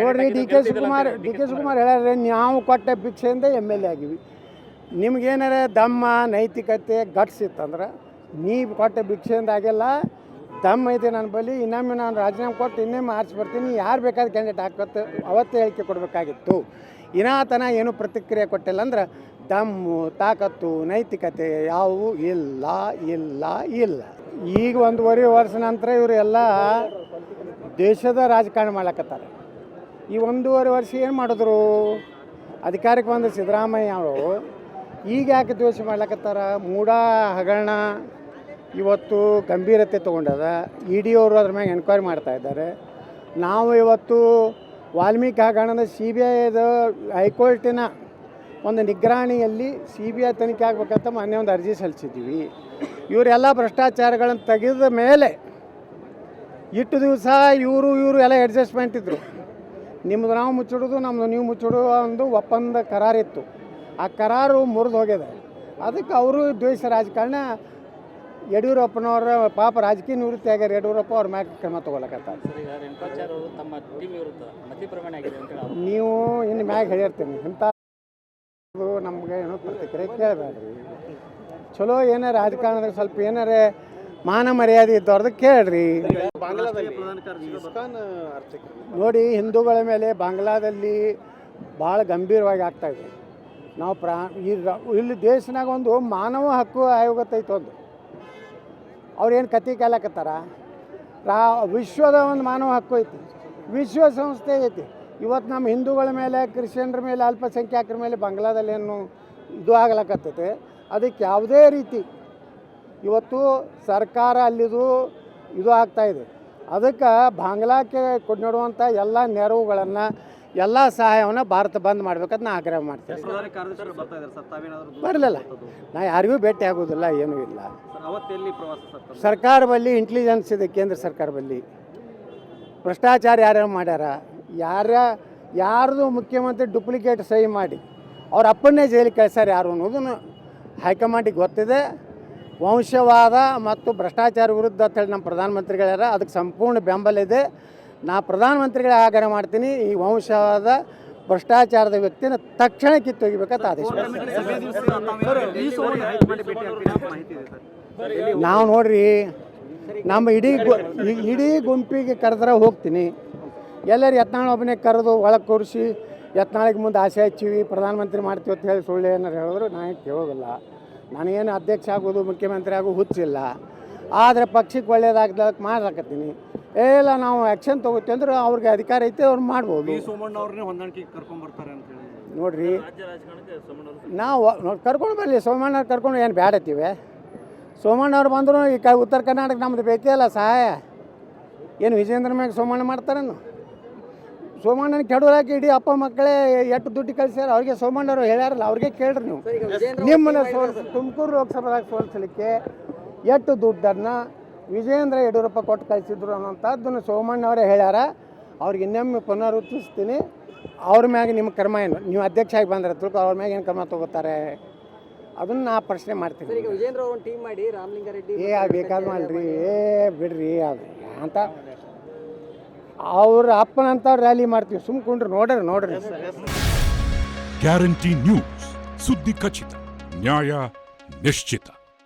ನೋಡ್ರಿ D K Shivakumar D K Shivakumar ಹೇಳ್ಯಾರ ನಾವು ಕೊಟ್ಟ ಭಿಕ್ಷೆಯಿಂದ ಎಂ ಎಲ್ ಎ ಆಗಿವಿ. ನಿಮ್ಗೇನಾರ ದಮ್ಮ ನೈತಿಕತೆ ಗಟ್ಸ್ ಇತ್ತಂದ್ರೆ ನೀವು ಕೊಟ್ಟ ಭಿಕ್ಷೆಯಿಂದ ಆಗಿಲ್ಲ ದಮ್ಮ ಐತೆ ನನ್ನ ಬಳಿ ಇನ್ನೊಮ್ಮೆ ನಾನು ರಾಜೀನಾಮೆ ಕೊಟ್ಟು ಇನ್ನೊಮ್ಮೆ ಆರಿಸಿ ಬರ್ತೀನಿ ಯಾರು ಬೇಕಾದ ಕ್ಯಾಂಡಿಡೇಟ್ ಹಾಕತ್ತೆ ಅವತ್ತೇ ಹೇಳಿಕೆ ಕೊಡಬೇಕಾಗಿತ್ತು. ಇನಾತನ ಏನು ಪ್ರತಿಕ್ರಿಯೆ ಕೊಟ್ಟಿಲ್ಲ ಅಂದ್ರೆ ದಮ್ಮು ತಾಕತ್ತು ನೈತಿಕತೆ ಯಾವುವು ಇಲ್ಲ ಇಲ್ಲ ಇಲ್ಲ. ಈಗ ಒಂದೂವರೆ ವರ್ಷ ನಂತರ ಇವರೆಲ್ಲ ದೇಶದ ರಾಜಕಾರಣ ಮಾಡ್ಲಕತ್ತಾರೆ. ಈ ಒಂದೂವರೆ ವರ್ಷ ಏನು ಮಾಡಿದ್ರು? ಅಧಿಕಾರಕ್ಕೆ ಬಂದ ಸಿದ್ದರಾಮಯ್ಯ ಅವರು, ಈಗ ಯಾಕೆ ದ್ವೇಷ ಮಾಡ್ಲಕತ್ತಾರ? ಮೂಡ ಹಗರಣ, ಇವತ್ತು ಗಂಭೀರತೆ ತೊಗೊಂಡದ. ಇ ಡಿ ಅವರು ಅದ್ರ ಮ್ಯಾಗೆ ಎನ್ಕ್ವೈರಿ ಮಾಡ್ತಾ ಇದ್ದಾರೆ. ನಾವು ಇವತ್ತು ವಾಲ್ಮೀಕಿ ಹಗರಣದ ಸಿ ಬಿ ಐದ ಹೈಕೋರ್ಟಿನ ಒಂದು ನಿಗ್ರಾಣಿಯಲ್ಲಿ ಸಿ ಬಿ ಐ ತನಿಖೆ ಆಗ್ಬೇಕಂತ ಮೊನ್ನೆ ಒಂದು ಅರ್ಜಿ ಸಲ್ಲಿಸಿದ್ದೀವಿ. ಇವರೆಲ್ಲ ಭ್ರಷ್ಟಾಚಾರಗಳನ್ನು ತೆಗೆದ ಮೇಲೆ ಇಟ್ಟು ದಿವಸ ಇವರು ಇವರು ಎಲ್ಲ ಅಡ್ಜಸ್ಟ್ಮೆಂಟ್ ಇದ್ದರು ನಿಮ್ಮದು ನಾವು ಮುಚ್ಚಿಡೋದು ನಮ್ಮದು ನೀವು ಮುಚ್ಚಿಡೋ ಒಂದು ಒಪ್ಪಂದ ಕರಾರಿತ್ತು. ಆ ಕರಾರು ಮುರಿದು ಹೋಗಿದೆ. ಅದಕ್ಕೆ ಅವರು ದ್ವೇಷ ರಾಜಕಾರಣ ಯಡಿಯೂರಪ್ಪನವರ ಪಾಪ ರಾಜಕೀಯ ನಿವೃತ್ತಿ ಆಗ್ಯಾರ ಯಡಿಯೂರಪ್ಪ ಅವ್ರ ಮ್ಯಾಗ ಕ್ರಮ ತಗೊಳಕತ್ತಾರೆ. ನೀವು ಇನ್ನು ಮ್ಯಾಗ ಹೇಳಿರ್ತೀನಿ. ಇಂಥ ನಮಗೆ ಏನೋ ಪ್ರತಿಕ್ರಿಯೆ ಕೇಳಬೇಡ್ರಿ. ಚಲೋ ಏನಾರ ರಾಜಕಾರಣದಾಗ ಸ್ವಲ್ಪ ಏನಾರ ಮಾನ ಮರ್ಯಾದೆ ಇದ್ದವ್ರದ್ದು ಕೇಳ್ರಿ. ನೋಡಿ ಹಿಂದೂಗಳ ಮೇಲೆ ಬಾಂಗ್ಲಾದಲ್ಲಿ ಭಾಳ ಗಂಭೀರವಾಗಿ ಆಗ್ತಾ ಇದೆ. ನಾವು ಪ್ರಾ ಈ ಇಲ್ಲಿ ದೇಶನಾಗ ಒಂದು ಮಾನವ ಹಕ್ಕು ಆಯೋಗ ಒಂದು. ಅವ್ರೇನು ಕತಿ ಕೇಳಕತ್ತಾರ? ರಾ ವಿಶ್ವದ ಒಂದು ಮಾನವ ಹಕ್ಕು ಐತಿ. ವಿಶ್ವಸಂಸ್ಥೆ ಐತಿ. ಇವತ್ತು ನಮ್ಮ ಹಿಂದೂಗಳ ಮೇಲೆ ಕ್ರಿಶ್ಚಿಯನ್ರ ಮೇಲೆ ಅಲ್ಪಸಂಖ್ಯಾತರ ಮೇಲೆ ಬಾಂಗ್ಲಾದಲ್ಲಿ ಏನು ಇದು ಆಗ್ಲಕತ್ತೈತೆ. ಅದಕ್ಕೆ ಯಾವುದೇ ರೀತಿ ಇವತ್ತು ಸರ್ಕಾರ ಅಲ್ಲಿದು ಇದು ಆಗ್ತಾ ಇದೆ. ಅದಕ್ಕೆ ಬಾಂಗ್ಲಾಕ್ಕೆ ಕೊಡ್ ನೀಡುವಂಥ ಎಲ್ಲ ನೆರವುಗಳನ್ನು ಎಲ್ಲ ಸಹಾಯವನ್ನು ಭಾರತ ಬಂದ್ ಮಾಡ್ಬೇಕಂತ ನಾ ಆಗ್ರಹ ಮಾಡ್ತೇನೆ. ಬರಲಿಲ್ಲ. ನಾ ಯಾರಿಗೂ ಭೇಟಿ ಆಗೋದಿಲ್ಲ ಏನೂ ಇಲ್ಲ? ಸರ್ಕಾರ ಬಲ್ಲಿ ಇಂಟೆಲಿಜೆನ್ಸ್ ಇದೆ ಕೇಂದ್ರ ಸರ್ಕಾರ ಬಲ್ಲಿ ಭ್ರಷ್ಟಾಚಾರ ಯಾರ್ಯಾರು ಮಾಡ್ಯಾರ? ಯಾರ ಯಾರ್ದು ಮುಖ್ಯಮಂತ್ರಿ ಡುಪ್ಲಿಕೇಟ್ ಸಹಿ ಮಾಡಿ ಅವ್ರ ಅಪ್ಪನ್ನೇ ಜೈಲಿಗೆ ಕಳ್ಸ್ಯಾರ ಯಾರು ಅನ್ನೋದನ್ನು ಹೈಕಮಾಂಡಿಗೆ ಗೊತ್ತಿದೆ. ವಂಶವಾದ ಮತ್ತು ಭ್ರಷ್ಟಾಚಾರ ವಿರುದ್ಧ ಅಂತೇಳಿ ನಮ್ಮ ಪ್ರಧಾನಮಂತ್ರಿಗಳ್ಯಾರ ಅದಕ್ಕೆ ಸಂಪೂರ್ಣ ಬೆಂಬಲ ಇದೆ. ನಾ ಪ್ರಧಾನಮಂತ್ರಿಗಳೇ ಆಗ್ರಹ ಮಾಡ್ತೀನಿ, ಈ ವಂಶವಾದ, ಭ್ರಷ್ಟಾಚಾರದ ವ್ಯಕ್ತಿನ ತಕ್ಷಣ ಕಿತ್ತೊಗಿಬೇಕಂತ ಆದೇಶ ನಾವು ನೋಡ್ರಿ, ನಮ್ಮ ಇಡೀ ಇಡೀ ಗುಂಪಿಗೆ ಕರೆದ್ರೆ ಹೋಗ್ತೀನಿ. ಎಲ್ಲರೂ ಯತ್ನಾಳ್ ಒಬ್ಬನೇ ಕರೆದು ಒಳಗೆ ಕೂರಿಸಿ, ಯತ್ನಾಳಿಗೆ ಮುಂದೆ ಆಸೆ ಹಚ್ಚೀವಿ, ಪ್ರಧಾನಮಂತ್ರಿ ಮಾಡ್ತೀವಿ ಅಂತ ಹೇಳಿ ಸುಳ್ಳು ಏನಾರು ಹೇಳಿದ್ರು ನಾನು ಕೇಳೋದಿಲ್ಲ. ನನಗೇನು ಅಧ್ಯಕ್ಷ ಆಗೋದು ಮುಖ್ಯಮಂತ್ರಿ ಆಗೋ ಹುಚ್ಚಿಲ್ಲ. ಆದರೆ ಪಕ್ಷಕ್ಕೆ ಒಳ್ಳೇದಾಗ್ದಕ್ಕೆ ಮಾಡ್ಲಕತ್ತೀನಿ. ಇಲ್ಲ ನಾವು ಆ್ಯಕ್ಷನ್ ತೊಗೋತೀವಿ ಅಂದ್ರೆ ಅವ್ರಿಗೆ ಅಧಿಕಾರ ಐತೆ ಅವ್ರು ಮಾಡ್ಬೋದು. ಈ ಸೋಮಣ್ಣ ಅವ್ರನ್ನೇ ಹೊಂದಾಣಿಕೆ ಕರ್ಕೊಂಡ್ ಬರ್ತಾರೆ ಅಂತ ಹೇಳಿ. ನೋಡ್ರಿ. ಸೋಮಣ್ಣ ನಾವು ನೋಡಿ ಕರ್ಕೊಂಡು ಬರಲಿ. ಸೋಮಣ್ಣ ಕರ್ಕೊಂಡು ಏನು ಬ್ಯಾಡತ್ತೀವಿ? ಸೋಮಣ್ಣವ್ರು ಬಂದರೂ ಈ ಕ ಉತ್ತರ ಕರ್ನಾಟಕ ನಮ್ದು ಬೇಕೇ ಅಲ್ಲ ಸಹಾಯ. ಏನು ವಿಜೇಂದ್ರ ಮ್ಯಾಗ ಸೋಮಣ್ಣ ಮಾಡ್ತಾರೇನು? ಸೋಮಣ್ಣನ ಕೆಡೋಲಾಕಿ ಇಡೀ ಅಪ್ಪ ಮಕ್ಕಳೇ ಎಷ್ಟು ದುಡ್ಡು ಕಳಿಸ್ಯಾರ ಅವ್ರಿಗೆ ಸೋಮಣ್ಣವ್ರು ಹೇಳ್ಯಾರಲ್ಲ ಅವ್ರಿಗೆ ಕೇಳ್ರಿ ನೀವು. ನಿಮ್ಮನ್ನ ಸೋಲ್ಸಿ ತುಮಕೂರು ಲೋಕಸಭಾದಾಗ ಸೋಲಿಸಲಿಕ್ಕೆ ಎಷ್ಟು ದುಡ್ಡನ್ನು ವಿಜೇಂದ್ರ ಯಡಿಯೂರಪ್ಪ ಕೊಟ್ಟು ಕಳಿಸಿದ್ರು ಅನ್ನೋಂಥದ್ದನ್ನು ಸೋಮಣ್ಣವರೇ ಹೇಳ್ಯಾರ. ಅವ್ರಿಗೆ ಇನ್ನೊಮ್ಮೆ ಪುನರುತ್ತಿಸ್ತೀನಿ ಅವ್ರ ಮ್ಯಾಗ ನಿಮ್ಮ ಕರ್ಮ ಏನು? ನೀವು ಅಧ್ಯಕ್ಷ ಆಗಿ ಬಂದ್ರೆ ತಿಳ್ಕೊ ಅವ್ರ ಮ್ಯಾಗ ಏನು ಕ್ರಮ ತಗೋತಾರೆ? ಅದನ್ನು ನಾ ಪ್ರಶ್ನೆ ಮಾಡ್ತೀನಿ. ವಿಜೇಂದ್ರ ಟೀಮ್ ಮಾಡಿ ರಾಮಲಿಂಗಾರೆಡ್ಡಿ ಏ ಬೇಕಾದ ಮಾಡ್ರಿ ಏ ಬಿಡ್ರಿ ಅದು ಅಂತ ಅವ್ರ ಅಪ್ಪನಂತ ರ್ಯಾಲಿ ಮಾಡ್ತೀವಿ. ಸುಮ್ಕೊಂಡ್ರೆ ನೋಡ್ರಿ ನೋಡ್ರಿ. ಗ್ಯಾರಂಟಿ ನ್ಯೂಸ್ ಸುದ್ದಿ ಖಚಿತ ನ್ಯಾಯ ನಿಶ್ಚಿತ.